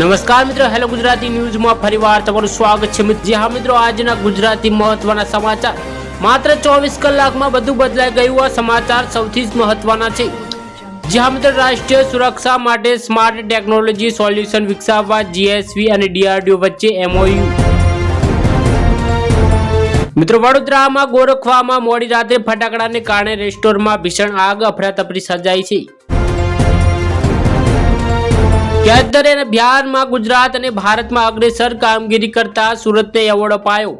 નમસ્કાર મિત્રો, હેલો ગુજરાતી ન્યૂઝમાં ફરીવાર તમારું સ્વાગત છે મિત્ર હા મિત્રો, આજના ગુજરાતી મહત્વના સમાચાર. માત્ર ચોવીસ કલાકમાં બધું બદલાઈ ગયું, આ સમાચાર સૌથી જ મહત્વના છે. જી હા મિત્રો, રાષ્ટ્રીય સુરક્ષા માટે સ્માર્ટ ટેકનોલોજી સોલ્યુશન વિકસાવવા જીએસવી અને ડીઆરડીઓ વચ્ચે એમઓયુ. મિત્રો, વડોદરામાં ગોરખવામાં મોડી રાત્રે ફટાકડાને કારણે રેસ્ટોરન્ટમાં ભીષણ આગ, અફરાતફરી સર્જાઈ છે. કેન્દ્ર અને બિહારમાં ગુજરાત અને ભારતમાં અગ્રેસર કામગીરી કરતા સુરતને એવોર્ડ અપાયો.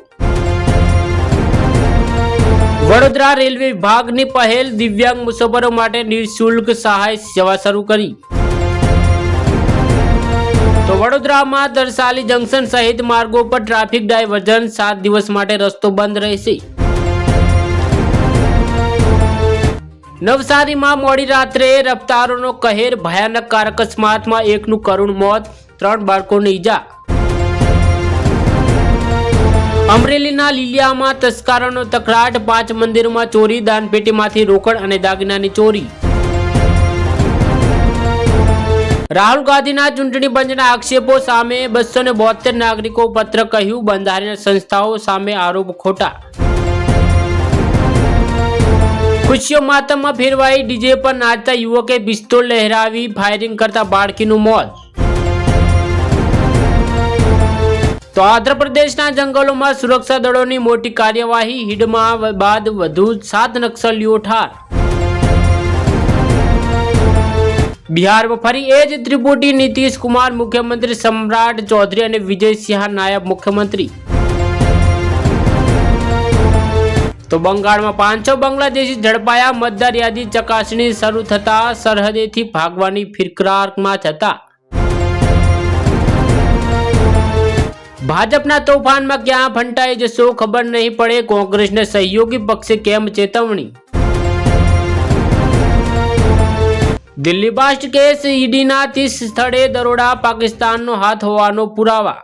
વડોદરા રેલવે વિભાગની પહેલ દિવ્યાંગ મુસાફરો માટે નિઃશુલ્ક સહાય સેવા શરૂ કરી. તો વડોદરામાં દરસાલી જંકશન સહિત માર્ગો પર ટ્રાફિક ડાયવર્ઝન સાત દિવસ માટે રસ્તો બંધ રહેશે. નવસારીમાં મોડી રાત્રે રફતારોનો કહેર ભયાનક કાર અકસ્માતમાં એકનું કરુણ મોત, ત્રણ બાળકોને ઈજા. અમરેલીના લીલિયામાં તસ્કારોનો તકરાટ, પાંચ મંદિરોમાં ચોરી, દાનપેટીમાંથી રોકડ અને દાગીનાની ચોરી. રાહુલ ગાંધીના ચૂંટણી પંચના આક્ષેપો સામે બસો નાગરિકો પત્ર કહ્યું બંધારણીય સંસ્થાઓ સામે આરોપ ખોટા. ખુશીઓ માતમમાં ફેરવાઈ ડીજે પર નાચતા યુવકે પિસ્તોલ લહેરાવી ફાયરિંગ કરતા બાળકીનું મોત. તો આંધ્રપ્રદેશના જંગલોમાં સુરક્ષા દળોની મોટી કાર્યવાહી, હિડમાં બાદ વધુ સાત નક્સલીઓ ઠાર. બિહારમાં ફરી એ જ ત્રિપુટી નીતિશ કુમાર મુખ્યમંત્રી સમ્રાટ ચૌધરી અને વિજય સિંહ નાયબ મુખ્યમંત્રી. તો બંગાળમાં પાંચસો બાંગ્લાદેશી ઝડપાયા. મતદાર યાદી ચકાસણી શરૂ થતા સરહદેથી ભાગવાની ફિરકરારમાં થતા ભાજપના તોફાનમાં ક્યાં ફંટાઈ જશો ખબર નહીં પડે. કોંગ્રેસને સહયોગી પક્ષે કેમ ચેતવણી? દિલ્હી બાસ્ટ કેસ ઈડીના ત્રીસ સ્થળે દરોડા પાકિસ્તાનનો હાથ હોવાનો પુરાવા.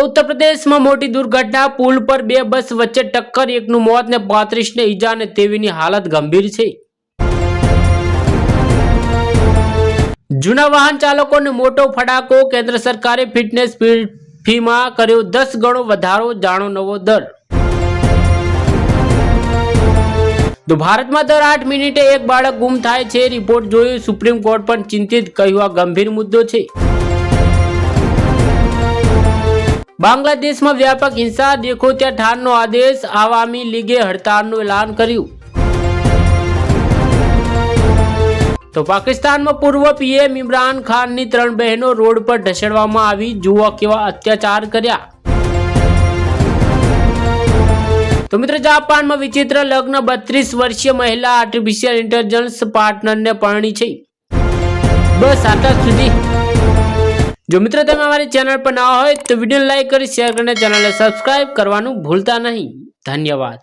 તો ઉત્તર પ્રદેશમાં મોટી દુર્ઘટના, પુલ પર બે બસ વચ્ચે ટક્કર, એકનું મોત ને પાંત્રીસ ને ઈજા અને તેવીની હાલત ગંભીર છે. જૂના વાહન ચાલકોને મોટો ફડાકો, કેન્દ્ર સરકારે ફિટનેસ ફીમાં કર્યો દસ ગણો વધારો, જાણો નવો દર. તો ભારતમાં દર આઠ મિનિટે એક બાળક ગુમ થાય છે, રિપોર્ટ જોયું, સુપ્રીમ કોર્ટ પણ ચિંતિત, કહ્યું આ ગંભીર મુદ્દો છે. બાંગ્લાદેશમાં વ્યાપક હિંસા દેખો ત્યાં ઠારનો આદેશ આવામી લીગે હડતાળનું એલાન કર્યું. તો પાકિસ્તાનમાં પૂર્વ પીએમ ઇમરાન ખાનની ત્રણ બહેનો રોડ પર ઢસેડવામાં આવી, જુઓ કેવા અત્યાચાર કર્યા. તો મિત્રો, જાપાનમાં વિચિત્ર લગ્ન બત્રીસ વર્ષીય મહિલા આર્ટિફિશિયલ ઇન્ટેલિજન્સ પાર્ટનરને પરણી છે. બસ આટલા સુધી. જો મિત્રો તમે અમારી ચેનલ પર ના હોય તો વીડિયો લાઈક કરી શેર કરીને ચેનલને સબસ્ક્રાઈબ કરવાનું ભૂલતા નહીં. ધન્યવાદ.